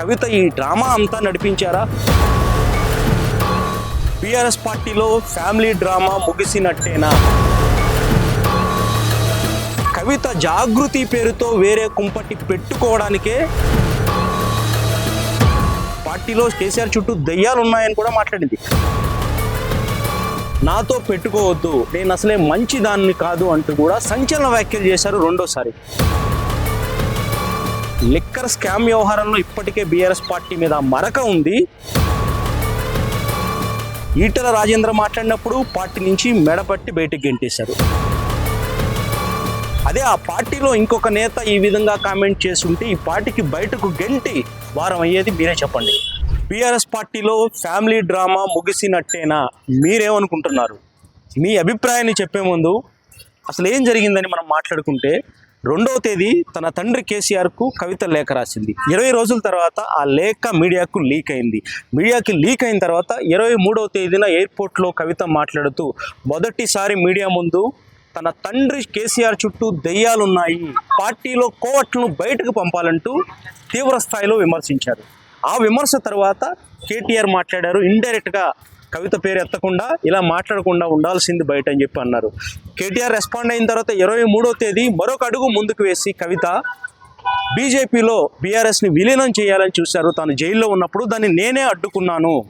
కవిత ఈ డ్రామా అంతా నడిపించారా? బీఆర్ఎస్ పార్టీలో ఫ్యామిలీ డ్రామా ముగిసినట్టేనా? కవిత జాగృతి పేరుతో వేరే కుంపటి పెట్టుకోవడానికే పార్టీలో కేసీఆర్ చుట్టూ దయ్యాలు ఉన్నాయని కూడా మాట్లాడింది. నాతో పెట్టుకోవద్దు నేను అసలే మంచి దాన్ని కాదు అంటూ కూడా సంచలన వ్యాఖ్యలు చేశారు రెండోసారి. లిక్కర్ స్కామ్ వ్యవహారంలో ఇప్పటికే బీఆర్ఎస్ పార్టీ మీద మరక ఉంది. ఈటల రాజేంద్ర మాట్లాడినప్పుడు పార్టీ నుంచి మెడపట్టి బయటకు గెంటేశారు. అదే ఆ పార్టీలో ఇంకొక నేత ఈ విధంగా కామెంట్ చేస్తుంటే ఈ పార్టీకి బయటకు గెంటి వారం అయ్యేది మీరే చెప్పండి. బీఆర్ఎస్ పార్టీలో ఫ్యామిలీ డ్రామా ముగిసినట్టేనా మీరేమనుకుంటున్నారు? మీ అభిప్రాయాన్ని చెప్పే ముందు అసలు ఏం జరిగిందని మనం మాట్లాడుకుంటే రెండవ తేదీ తన తండ్రి కేసీఆర్కు కవిత లేఖ రాసింది. ఇరవై రోజుల తర్వాత ఆ లేఖ మీడియాకు లీక్ అయింది. మీడియాకి లీక్ అయిన తర్వాత ఇరవై మూడవ తేదీన ఎయిర్పోర్ట్లో కవిత మాట్లాడుతూ మొదటిసారి మీడియా ముందు తన తండ్రి కేసీఆర్ చుట్టూ దెయ్యాలున్నాయి. పార్టీలో కోవట్లను బయటకు పంపాలంటూ తీవ్ర స్థాయిలో విమర్శించారు. ఆ విమర్శ తర్వాత కేటీఆర్ మాట్లాడారు. ఇండైరెక్ట్గా కవిత పేరు ఎత్తకుండా ఇలా మాట్లాడకుండా ఉండాల్సింది బయట అని చెప్పి అన్నారు. కేటీఆర్ రెస్పాండ్ అయిన తర్వాత ఇరవై మూడో తేదీ మరొక అడుగు ముందుకు వేసి కవిత బీజేపీలో బీఆర్ఎస్ని విలీనం చేయాలని చూశారు. తాను జైల్లో ఉన్నప్పుడు దాన్ని నేనే అడ్డుకున్నాను.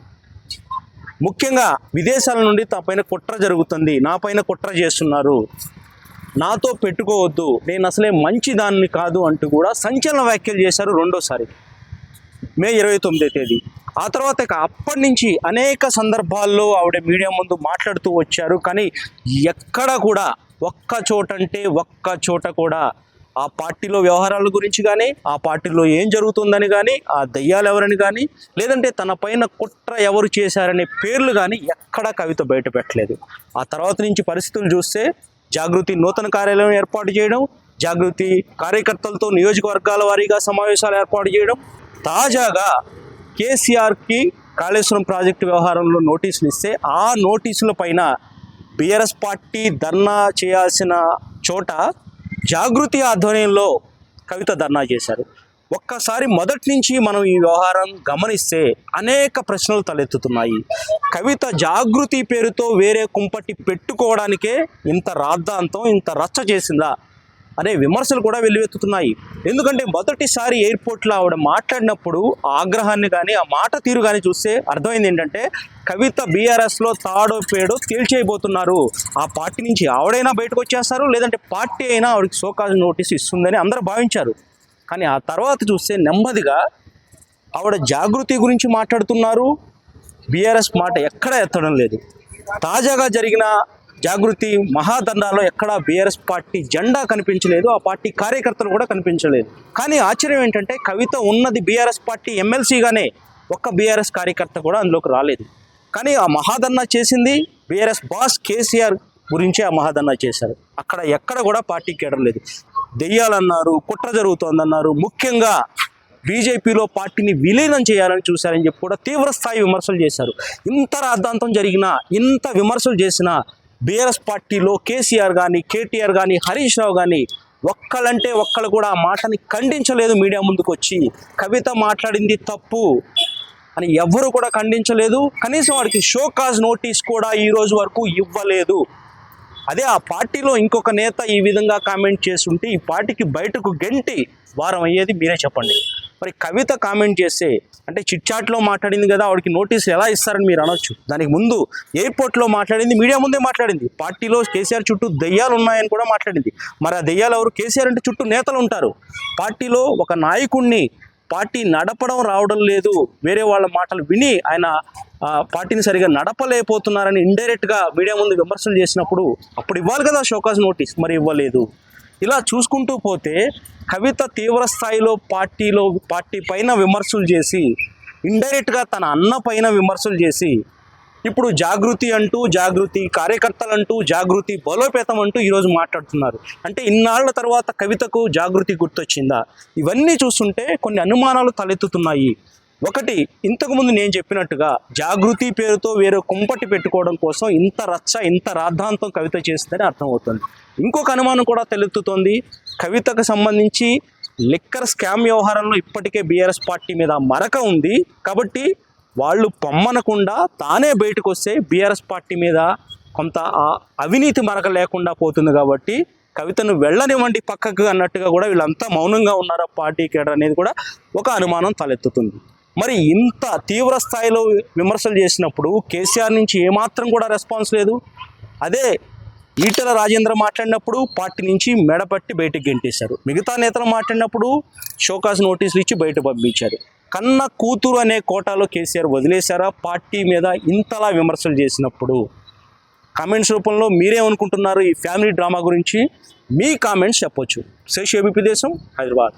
ముఖ్యంగా విదేశాల నుండి తన పైన కుట్ర జరుగుతుంది. నా పైన కుట్ర చేస్తున్నారు. నాతో పెట్టుకోవద్దు. నేను అసలే మంచి దాన్ని కాదు అంటూ కూడా సంచలన వ్యాఖ్యలు చేశారు రెండోసారి. మే ఇరవై తొమ్మిదో తేదీ. ఆ తర్వాత ఇక అప్పటి నుంచి అనేక సందర్భాల్లో ఆవిడ మీడియా ముందు మాట్లాడుతూ వచ్చారు. కానీ ఎక్కడ కూడా ఒక్క చోట అంటే ఒక్క చోట కూడా ఆ పార్టీలో వ్యవహారాల గురించి కానీ ఆ పార్టీలో ఏం జరుగుతుందని కానీ ఆ దయ్యాలు ఎవరని కానీ లేదంటే తన పైన కుట్ర ఎవరు చేశారనే పేర్లు కానీ ఎక్కడా కవిత బయట పెట్టలేదు. ఆ తర్వాత నుంచి పరిస్థితులు చూస్తే జాగృతి నూతన కార్యాలయం ఏర్పాటు చేయడం జాగృతి కార్యకర్తలతో నియోజకవర్గాల వారీగా సమావేశాలు ఏర్పాటు చేయడం తాజాగా కేసీఆర్కి కాళేశ్వరం ప్రాజెక్టు వ్యవహారంలో నోటీసులు ఇస్తే ఆ నోటీసుల పైన బీఆర్ఎస్ పార్టీ ధర్నా చేయాల్సిన చోట జాగృతి ఆధ్వర్యంలో కవిత ధర్నా చేశారు. ఒక్కసారి మొదటి నుంచి మనం ఈ వ్యవహారం గమనిస్తే అనేక ప్రశ్నలు తలెత్తుతున్నాయి. కవిత జాగృతి పేరుతో వేరే కుంపటి పెట్టుకోవడానికే ఇంత రాద్ధాంతం ఇంత రచ్చ చేసిందా? అనే విమర్శలు కూడా వెల్లువెత్తుతున్నాయి. ఎందుకంటే మొదటిసారి ఎయిర్పోర్ట్లో ఆవిడ మాట్లాడినప్పుడు ఆగ్రహాన్ని కానీ ఆ మాట తీరు కానీ చూస్తే అర్థమైంది ఏంటంటే కవిత బీఆర్ఎస్లో తాడో పేడో తేల్చేయబోతున్నారు. ఆ పార్టీ నుంచి ఆవిడైనా బయటకు వచ్చేస్తారు లేదంటే పార్టీ అయినా ఆవిడకి సోకాజ్ నోటీస్ ఇస్తుందని అందరూ భావించారు. కానీ ఆ తర్వాత చూస్తే నెమ్మదిగా ఆవిడ జాగృతి గురించి మాట్లాడుతున్నారు. బీఆర్ఎస్ మాట ఎక్కడ ఎత్తడం లేదు. తాజాగా జరిగిన జాగృతి మహాదండాలో ఎక్కడా బీఆర్ఎస్ పార్టీ జెండా కనిపించలేదు ఆ పార్టీ కార్యకర్తలు కూడా కనిపించలేదు. కానీ ఆశ్చర్యం ఏంటంటే కవిత ఉన్నది బీఆర్ఎస్ పార్టీ ఎమ్మెల్సీగానే ఒక్క బీఆర్ఎస్ కార్యకర్త కూడా అందులోకి రాలేదు. కానీ ఆ మహాదన్నా చేసింది బీఆర్ఎస్ బాస్ కేసీఆర్ గురించే ఆ మహాదన్నా చేశారు. అక్కడ ఎక్కడ కూడా పార్టీకి ఎడలేదు దెయ్యాలన్నారు కుట్ర జరుగుతోందన్నారు. ముఖ్యంగా బీజేపీలో పార్టీని విలీనం చేయాలని చూశారని చెప్పి కూడా తీవ్రస్థాయి విమర్శలు చేశారు. ఇంత రాద్ధాంతం జరిగినా ఇంత విమర్శలు చేసినా బీఆర్ఎస్ పార్టీలో కేసీఆర్ కానీ కేటీఆర్ కానీ హరీష్ రావు కానీ ఒక్కలంటే ఒక్కళ్ళు కూడా ఆ మాటని ఖండించలేదు మీడియా ముందుకు వచ్చి కవిత మాట్లాడింది తప్పు అని ఎవ్వరు కూడా ఖండించలేదు. కనీసం వాడికి షోకాజ్ నోటీస్ కూడా ఈ రోజు వరకు ఇవ్వలేదు. అదే ఆ పార్టీలో ఇంకొక నేత ఈ విధంగా కామెంట్ చేస్తుంటే ఈ పార్టీకి బయటకు గెంటి వారం అయ్యేది మీరే చెప్పండి. మరి కవిత కామెంట్ చేస్తే అంటే చిట్చాట్లో మాట్లాడింది కదా ఆవిడకి నోటీస్ ఎలా ఇస్తారని మీరు అనొచ్చు. దానికి ముందు ఎయిర్పోర్ట్లో మాట్లాడింది మీడియా ముందే మాట్లాడింది. పార్టీలో కేసీఆర్ చుట్టూ దెయ్యాలు ఉన్నాయని కూడా మాట్లాడింది. మరి ఆ దెయ్యాలు ఎవరు? కేసీఆర్ అంటే చుట్టూ నేతలు ఉంటారు. పార్టీలో ఒక నాయకుడిని పార్టీ నడపడం రావడం లేదు. వేరే వాళ్ళ మాటలు విని ఆయన పార్టీని సరిగా నడపలేకపోతున్నారని ఇండైరెక్ట్గా మీడియా ముందు విమర్శలు చేసినప్పుడు అప్పుడు ఇవ్వాలి కదా షోకాజ్ నోటీస్? మరి ఇవ్వలేదు. ఇలా చూసుకుంటూ పోతే కవిత తీవ్ర స్థాయిలో పార్టీలో పార్టీ పైన విమర్శలు చేసి ఇండైరెక్ట్గా తన అన్న పైన విమర్శలు చేసి ఇప్పుడు జాగృతి అంటూ జాగృతి కార్యకర్తలు అంటూ జాగృతి బలోపేతం అంటూ ఈరోజు మాట్లాడుతున్నారు. అంటే ఇన్నాళ్ళ తర్వాత కవితకు జాగృతి గుర్తొచ్చిందా? ఇవన్నీ చూస్తుంటే కొన్ని అనుమానాలు తలెత్తుతున్నాయి. ఒకటి ఇంతకుముందు నేను చెప్పినట్టుగా జాగృతి పేరుతో వేరే కుంపటి పెట్టుకోవడం కోసం ఇంత రచ్చ ఇంత రాద్ధాంతం కవిత చేస్తుందని అర్థమవుతుంది. ఇంకొక అనుమానం కూడా తలెత్తుతోంది. కవితకు సంబంధించి లిక్కర్ స్కామ్ వ్యవహారంలో ఇప్పటికే బీఆర్ఎస్ పార్టీ మీద మరక ఉంది. కాబట్టి వాళ్ళు పొమ్మనకుండా తానే బయటకు వస్తే బీఆర్ఎస్ పార్టీ మీద కొంత ఆ అవినీతి మరక లేకుండా పోతుంది కాబట్టి కవితను వెళ్ళనివ్వండి పక్కకు అన్నట్టుగా కూడా వీళ్ళంతా మౌనంగా ఉన్నారా పార్టీ కేడర్ అనేది కూడా ఒక అనుమానం తలెత్తుతుంది. మరి ఇంత తీవ్ర స్థాయిలో విమర్శలు చేసినప్పుడు కేసీఆర్ నుంచి ఏమాత్రం కూడా రెస్పాన్స్ లేదు. అదే ఈటల రాజేంద్ర మాట్లాడినప్పుడు పార్టీ నుంచి మెడపట్టి బయటకు గెంటేశారు. మిగతా నేతలు మాట్లాడినప్పుడు షోకాస్ నోటీసులు ఇచ్చి బయట పంపించారు. కన్న కూతురు అనే కోటాలో కేసీఆర్ వదిలేశారా? పార్టీ మీద ఇంతలా విమర్శలు చేసినప్పుడు కామెంట్స్ రూపంలో మీరేమనుకుంటున్నారు ఈ ఫ్యామిలీ డ్రామా గురించి? మీ కామెంట్స్ చెప్పొచ్చు. శేష్ ఏబీపీ దేశం హైదరాబాద్.